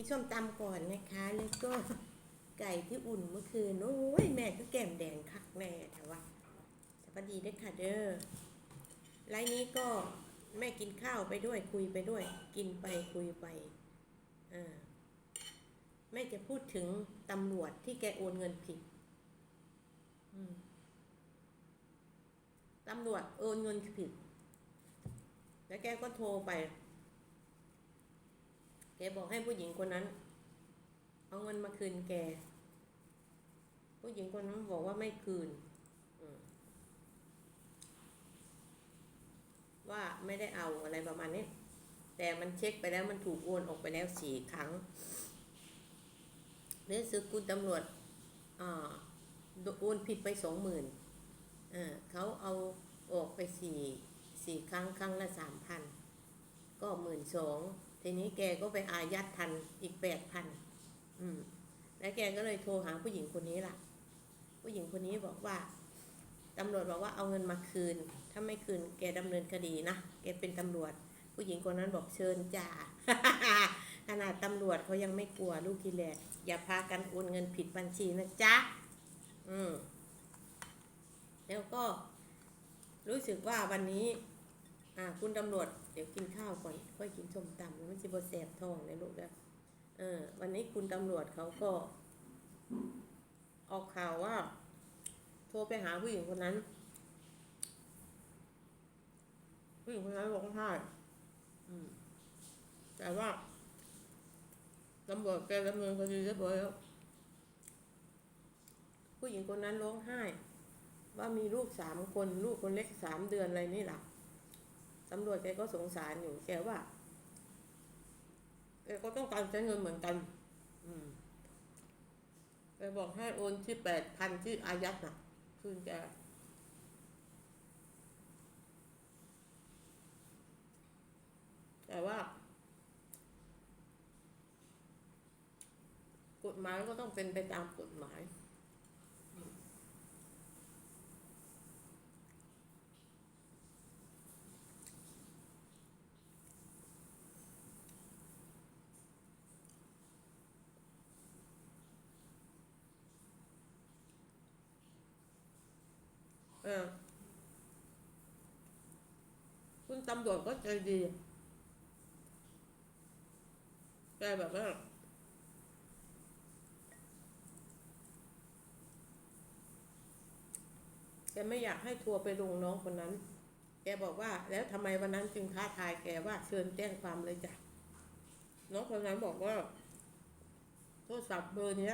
กินส้มตำก่อนนะคะ แล้วก็ไก่ที่อุ่นเมื่อคืน โอ้ยแม่ก็แก้มแดงคักแม่แต่ว่าสวัสดีด้วยค่ะเด้อไลน์นี้ก็แม่กินข้าวไปด้วยคุยไปด้วย กินไปคุยไปอ่าแม่จะพูดถึงตำรวจที่แกโอนเงินผิดตำรวจโอนเงินผิด แล้วแกก็โทรไป แกบอกให้ผู้หญิงคนนั้น เอาเงินมาคืนแก ผู้หญิงคนนั้นบอกว่าไม่คืนว่าไม่ได้เอาอะไรประมาณนี้ แต่มันเช็คไปแล้วมันถูกโอนออกไปแล้วสี่ครั้งเรื่องซื้อคุณตำรวจอโอนผิดไปสองหมื่นเขาเอาออกไปสี่สี่ครั้ง ครั้งละสามพัน ก็หมื่นสอง ทีนี้แกก็ไปอายัดทันอีกแปดพันอืม แล้วแกก็เลยโทรหาผู้หญิงคนนี้ล่ะ ผู้หญิงคนนี้บอกว่าตำรวจบอกว่าเอาเงินมาคืน ถ้าไม่คืนแกดำเนินคดีนะ แกเป็นตำรวจ ผู้หญิงคนนั้นบอกเชิญจ่า ขนาดตำรวจเขายังไม่กลัวลูกทีแรกอย่าพากันโอนเงินผิดบัญชีนะจ๊ะ อืม แล้วก็รู้สึกว่าวันนี้ อ่า คุณตำรวจ เดี๋ยวกินข้าวก่อน ค่อยกินส้มตำมันจะบแสบท้องเลยลูกแล้วเออ วันนี้คุณตำรวจเขาก็ ออกข่าวว่า โทรไปหาผู้หญิงคนนั้น ผู้หญิงคนนั้นร้องไห้แต่ว่าตำรวจแกดำเนินคดีเรียบร้อยแล้วผู้หญิงคนนั้นร้องไห้ ว่ามีลูกสามคน ลูกคนเล็กสามเดือนอะไรนี่แหละ ตำรวจแกก็สงสารอยู่แกว่าแกก็ต้องการใช้เงินเหมือนกัน อืมแกบอกให้โอนที่แปดพันที่อายัดน่ะ คืนแกแต่ว่า กฎหมายก็ต้องเป็นไปตามกฎหมาย ออคุณตำรวจก็ใจดีแกแบบว่าแกไม่อยากให้ทัวร์ไปลงน้องคนนั้น แกบอกว่า แล้วทำไมวันนั้นจึงท้าทายแกว่าเชิญแจ้งความเลยจ้ะน้องคนนั้นบอกว่า โทรศัพท์เบอร์นี้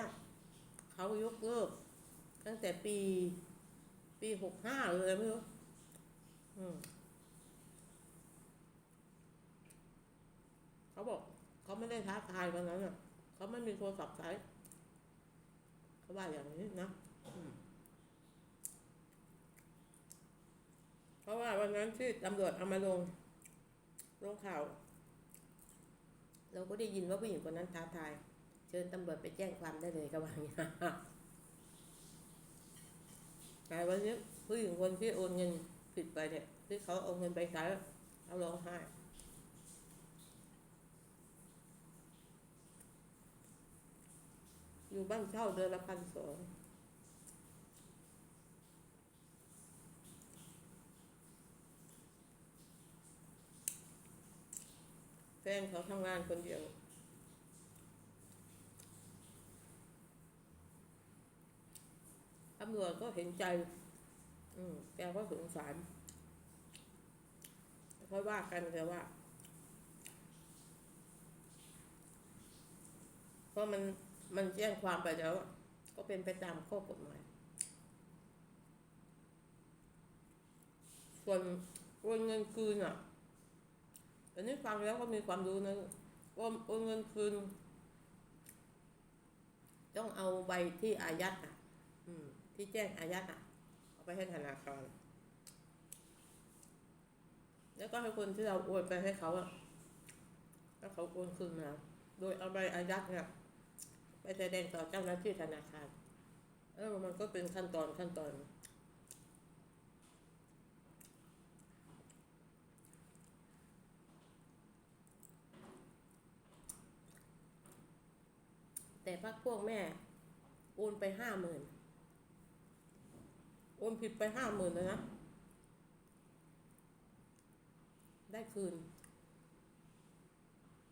เขายกเลิกตั้งแต่ปี ปีหกห้าเลยไม่รู้อืมเขาบอก เขาไม่ได้ท้าทายวันนั้นอะ เขาไม่มีโทรศัพท์ใช้เขาว่าอย่างนี้นะอืมเพราะว่าวันนั้นที่ตำรวจเอามาลง ลงข่าว เราก็ได้ยินว่าผู้หญิงคนนั้นท้าทาย เชิญตำรวจไปแจ้งความได้เลยก็ว่าอย่างนี้ แต่วันนี้ผู้หญิงคนที่โอนเงินผิดไปเนี่ยที่เขาเอาเงินไปใช้เขาร้องไห้อยู่บ้านเช่าเดือนละพันสองแฟนเขาทำงานคนเดียวำรวจก็เห็นใจ อืมแกก็สงสารค่อยว่ากันแต่ว่าเพราะมันมันแจ้งความไปแล้ว ก็เป็นไปตามข้อกฎหมายส่วนโอนเงินคืนอะอันนี้ฟังแล้วก็มีความรู้นะโอนโอนเงินคืน ต้องเอาใบที่อายัดอะ อืม ที่แจ้งอายัดอะ เอาไปให้ธนาคารแล้วก็ให้คนที่เราโอนไปให้เขาอะแล้วเขาโอนคืนมาโดยเอาใบอายัดเนี่ยไปแสดงต่อเจ้าหน้าที่ธนาคาร เออมันก็เป็นขั้นตอนขั้นตอนพักพวกแม่ โอนไปห้าหมื่น นผิดไปห้าหมื่นเลยนะ ได้คืน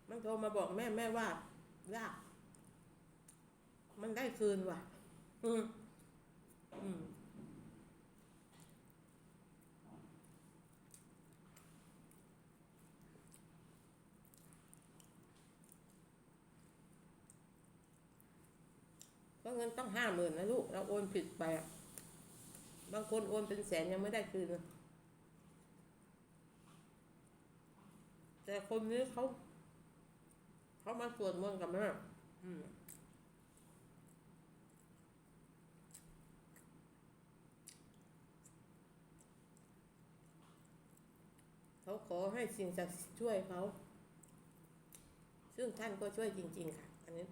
มันโทรมาบอกแม่แม่ว่ายากมันได้คืนว่ะ อืม อืมก็เงินต้องห้าหมื่นนะลูก เราโอนผิดไป บางคนโอนเป็นแสนยังไม่ได้คืนเลยแต่คนนี้เขาเขามาสวดมนต์กับแม่อืมเขาขอให้สิ่งศักดิ์สิทธิ์ช่วยเขา ซึ่งท่านก็ช่วยจริง ๆ ค่ะ อันนี้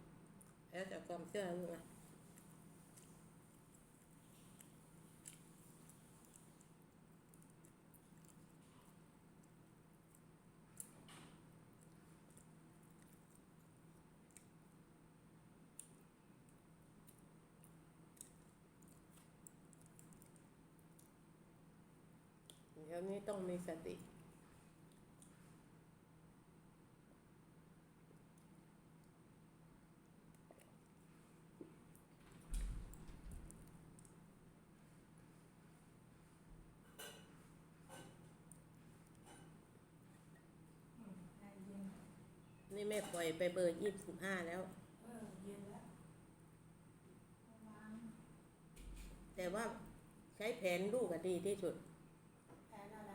แล้วแต่ความเชื่อนะ เดี๋ยวนี้ต้องมีสติอืมแอร์เย็นนี่แม่ปล่อยไปเบอร์ยี่สิบห้าแล้วเออเย็นแล้ววางแต่ว่าใช้แผนลูกอะดีที่สุดแผน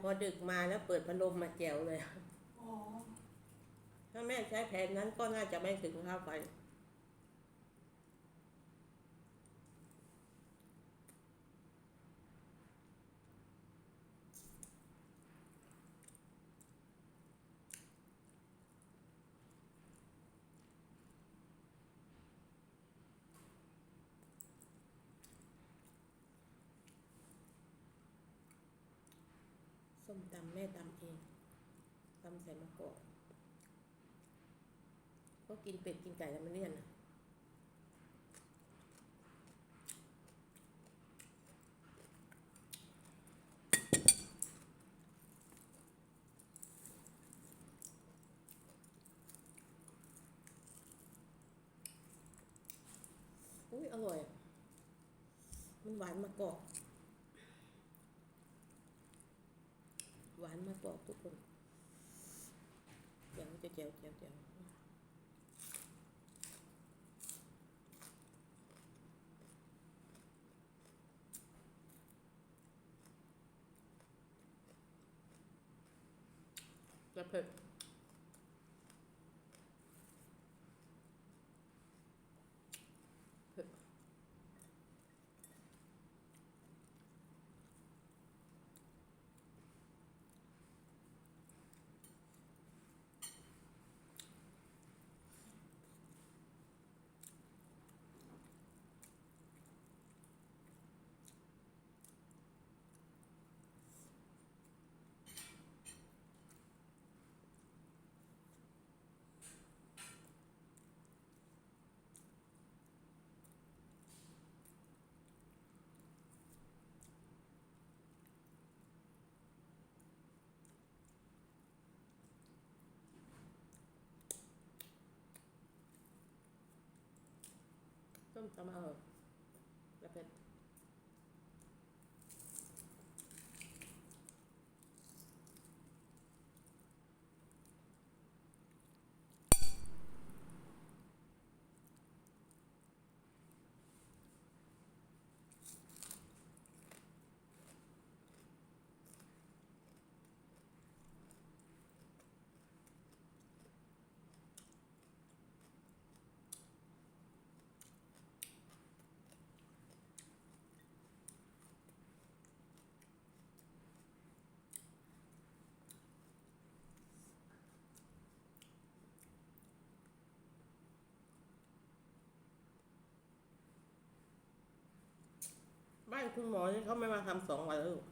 อะไรพอดึกมาแล้วเปิดพัดลมมาแจวเลย อ๋อ ถ้าแม่ใช้แผนนั้นก็น่าจะไม่ถึงค่าไฟ ส้มตำแม่ตำเองตำใส่มะกอกก็กินเป็ดกินไก่แล้วมันเลี่ยนอะอุ้ยอร่อย มันหวานมะกอก หวานมา กบอกทุกคนเดี๋ยวจะเจียวเจียวเจียวกระเพ็ดเผ็ด ต้มต บ้านคุณหมอนี่เขาไม่มาทำสองวันแล้วลูก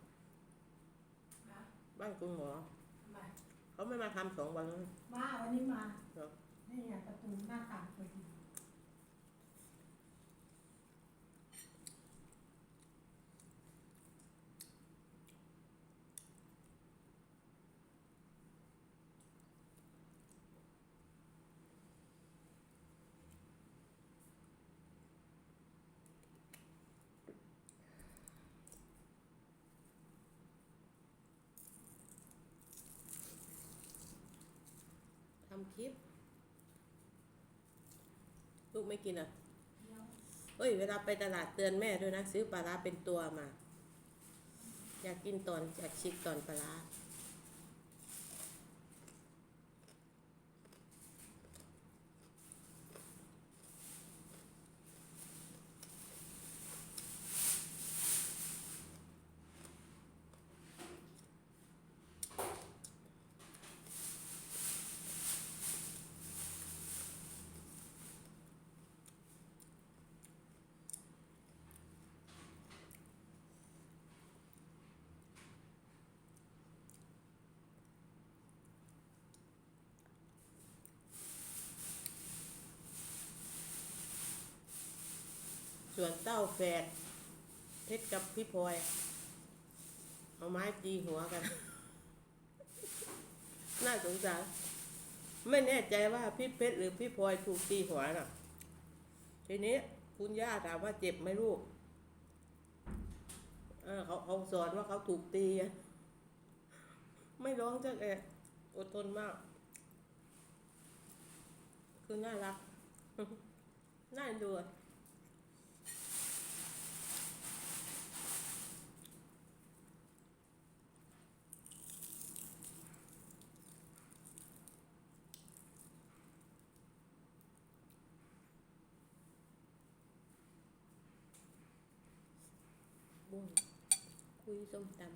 นะบ้านคุณหมอมาเขาไม่มาทำสองวันแล้วมาวันนี้มาเหรอนี่ไงประตูหน้าต่างพอดีำคลิป ลูกไม่กินอะเฮ้ย เวลาไปตลาดเตือนแม่ด้วยนะ ซื้อปลาร้าเป็นตัวมา อยากกินตอนอยากชิกตอนปลาร้า ส่วนเต้าแฝดเพชรกับพี่พลอยเอาไม้ตีหัวกัน น่าสงสารไม่แน่ใจว่าพี่เพชรหรือพี่พลอยถูกตีหัวน่ะ ทีนี้คุณย่าถามว่าเจ็บไหมลูกเเขาเขาสอนว่าเขาถูกตี ไม่ร้องจักแอะอดทนมาก คือน่ารัก น่าดู คุยส้มตำ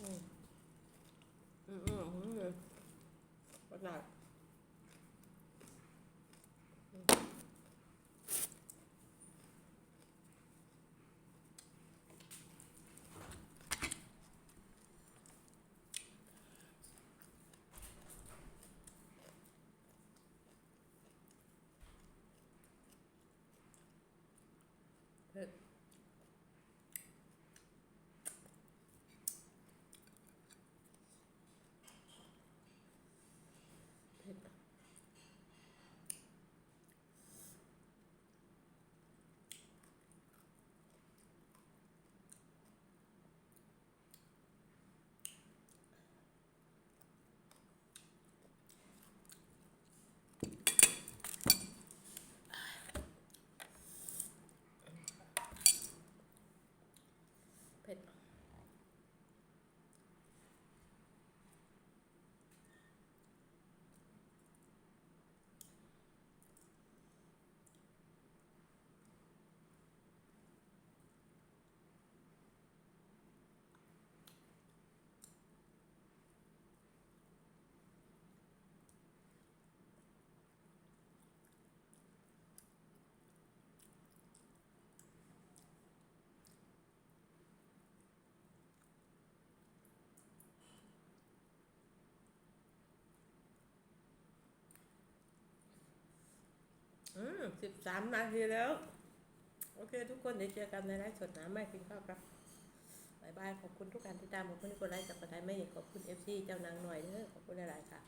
อืมอืมอืมอืมเลยประหลาดอืม เเสิบสามนาทีแล้ว โอเค ทุกคนเดี๋ยวเจอกันในไลฟ์สดนะไม่กินข้าวครับบายบาย ขอบคุณทุกการติดตามขอบคุณที่กดไลค์กับกดไลค์ไม่ขอบคุณเอฟซีเจ้านางหน่อยเด้อขอบคุณหลายๆค่ะ